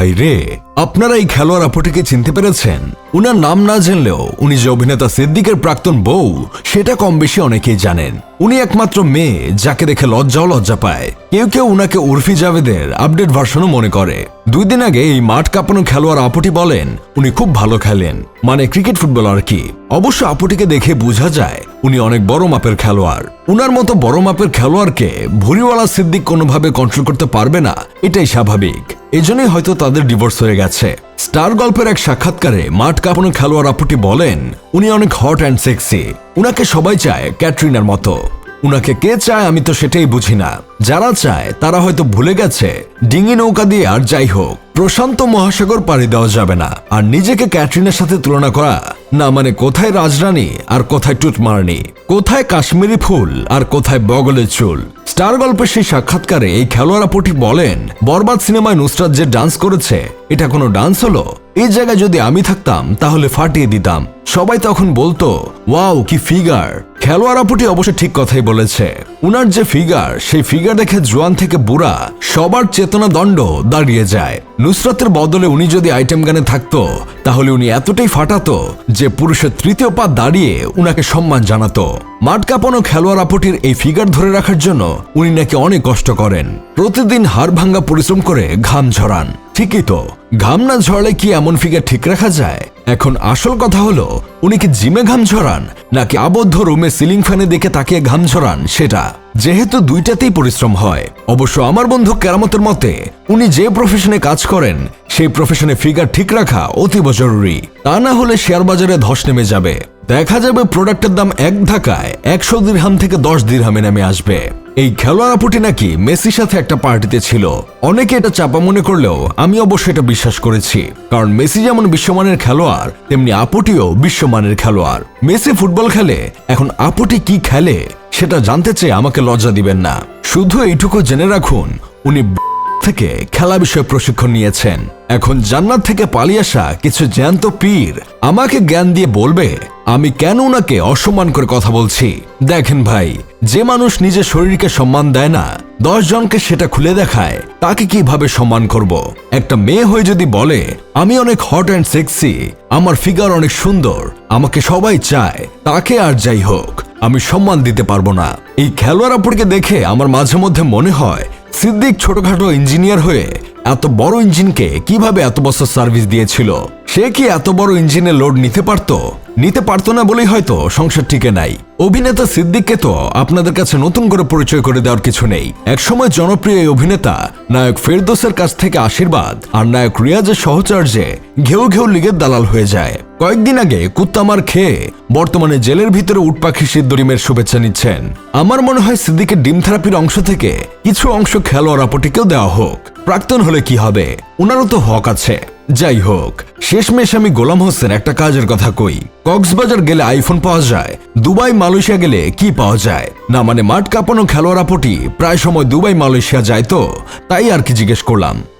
ভাই রে, আপনারা এই খেলোয়াড় আপুটিকে চিনতে পেরেছেন? উনার নাম না জানলেও উনি যে অভিনেতা সিদ্দিকের প্রাক্তন বউ, সেটা কম বেশি অনেকেই জানেন। উনি একমাত্র মেয়ে যাকে দেখে লজ্জাও লজ্জা পায়। কেউ কেউ উনাকে উর্ফি জাভেদের আপডেট ভার্সনও মনে করে। দুই দিন আগে এই মাঠ কাঁপানো খেলোয়াড় আপুটি বলেন, উনি খুব ভালো খেলেন। মানে ক্রিকেট ফুটবল আর কি? অবশ্য আপুটিকে দেখে বোঝা যায় উনি অনেক বড় মাপের খেলোয়াড়। উনার মতো বড় মাপের খেলোয়াড়কে ভুরিওয়ালা সিদ্দিক কোনোভাবে কন্ট্রোল করতে পারবে না, এটাই স্বাভাবিক। এজন্যই হয়তো তাদের ডিভোর্স হয়ে গেছে। স্টার গল্পের এক সাক্ষাৎকারে মাঠ কাঁপানো খেলোয়াড় আপুটি বলেন, উনি অনেক হট অ্যান্ড সেক্সি উনাকে সবাই চায় ক্যাটরিনার মতো। উনাকে কে চায় আমি তো সেটাই বুঝি না। যারা চায় তারা হয়তো ভুলে গেছে। ডিঙি নৌকা দিয়ে আর যাই হোক। প্রশান্ত মহাসাগর পাড়ি দেওয়া যাবে না। আর নিজেকে ক্যাটরিনের সাথে তুলনা করা, না মানে কোথায় রাজরানী আর কোথায় টুটমারানি কোথায় কাশ্মীরি ফুল আর কোথায় বগলের চুল। স্টার গল্পের সেই সাক্ষাৎকারে এই খেলোয়াড় আপুটি বলেন, বরবাদ সিনেমায় নুসরাত যে ডান্স করেছে এটা কোনো ডান্স হলো? এই জায়গায় যদি আমি থাকতাম, তাহলে ফাটিয়ে দিতাম। সবাই তখন বলতো, ওয়াও, কি ফিগার খেলোয়াড় আপুটি অবশ্য ঠিক কথাই বলেছে। উনার যে ফিগার সেই ফিগার দেখে জোয়ান থেকে বুড়া সবার চেতনা দণ্ড দাঁড়িয়ে যায়। নুসরাতের বদলে উনি যদি আইটেম গানে থাকতো, তাহলে উনি এতটাই ফাটাতো যে পুরুষের তৃতীয় পা দাঁড়িয়ে উনাকে সম্মান জানাতো। মাঠ কাঁপানো খেলোয়াড় আপুটির এই ফিগার ধরে রাখার জন্য উনি নাকি অনেক কষ্ট করেন। প্রতিদিন হাড় ভাঙ্গা পরিশ্রম করে ঘাম ঝরান। ঠিকই তো। ঘাম না ঝরলে কি এমন ফিগার ঠিক রাখা যায়? এখন আসল কথা হলো, উনি কি জিমে ঘাম ঝরান, নাকি আবদ্ধ রুমে সিলিং ফ্যানে দেখে তাকিয়ে ঘাম ঝরান, সেটা? যেহেতু দুইটাতেই পরিশ্রম হয়। অবশ্য আমার বন্ধু কেরামতের মতে, উনি যে প্রফেশনে কাজ করেন, সেই প্রফেশনে ফিগার ঠিক রাখা অতীব জরুরি। তা না হলে শেয়ার বাজারে ধস নেমে যাবে। দেখা যাবে প্রোডাক্টের দাম এক ধাক্কায় একশো দিরহাম থেকে দশ দিরহামে নেমে আসবে। এই খেলোয়াড় আপুটি নাকি মেসির সাথে একটা পার্টিতে ছিল। অনেকে এটা চাপা মনে করলেও আমি অবশ্য এটা বিশ্বাস করেছি। কারণ মেসি যেমন বিশ্বমানের খেলোয়াড়, তেমনি আপুটিও বিশ্বমানের খেলোয়াড়। মেসি ফুটবল খেলে, এখন আপুটি কি খেলে, সেটা জানতে চেয়ে আমাকে লজ্জা দিবেন না। শুধু এইটুকু জেনে রাখুন, উনি থেকে খেলা বিষয়ে প্রশিক্ষণ নিয়েছেন। এখন জান্নাত থেকে পালিয়ে আসা কিছু জ্যান্ত পীর আমাকে জ্ঞান দিয়ে বলবে, আমি কেন ওনাকে অসম্মান করে কথা বলছি? দেখেন ভাই, যে মানুষ নিজের শরীরকে সম্মান দেয় না, দশ জনকে সেটা খুলে দেখায়, তাকে কীভাবে সম্মান করব? একটা মেয়ে হয়ে যদি বলে, আমি অনেক হট অ্যান্ড সেক্সি আমার ফিগার অনেক সুন্দর, আমাকে সবাই চায়, তাকে আর যাই হোক, আমি সম্মান দিতে পারব না। এই খেলোয়াড় আপুরকে দেখে আমার মাঝে মধ্যে মনে হয় সিদ্দিক ছোটখাটো ইঞ্জিনিয়ার হয়ে এত বড় ইঞ্জিনকে কীভাবে এত বছর সার্ভিস দিয়েছিল? সে কি এত বড় ইঞ্জিনের লোড নিতে পারতো? নিতে পারতো না বলেই হয়তো সংসার টিকে নাই। অভিনেতা সিদ্দিককে তো আপনাদের কাছে নতুন করে পরিচয় করে দেওয়ার কিছু নেই। একসময় জনপ্রিয় এই অভিনেতা নায়ক ফেরদোসের কাছ থেকে আশীর্বাদ আর নায়ক রিয়াজের সহচর্যে ঘেউ ঘেউ লিগের দালাল হয়ে যায়। কয়েকদিন আগে কুত্তামার খেয়ে বর্তমানে জেলের ভিতরে উটপাখি সিদ্দরিমের শুভেচ্ছা নিচ্ছেন। আমার মনে হয় সিদ্দিকের ডিম থেরাপির অংশ থেকে কিছু অংশ খেলোয়াড় আপটিকেও দেওয়া হোক। প্রাক্তন হলে কি হবে? ওনারও তো হক আছে। যাই হোক, শেষমেশ আমি গোলাম হোসেন একটা কাজের কথা কই। কক্সবাজার গেলে আইফোন পাওয়া যায়, দুবাই মালয়েশিয়া গেলে কি পাওয়া যায়? না মানে মাঠ কাঁপানো খেলোয়াড় আপটি প্রায় সময় দুবাই মালয়েশিয়া যায় তো? তাই আর কি জিজ্ঞেস করলাম।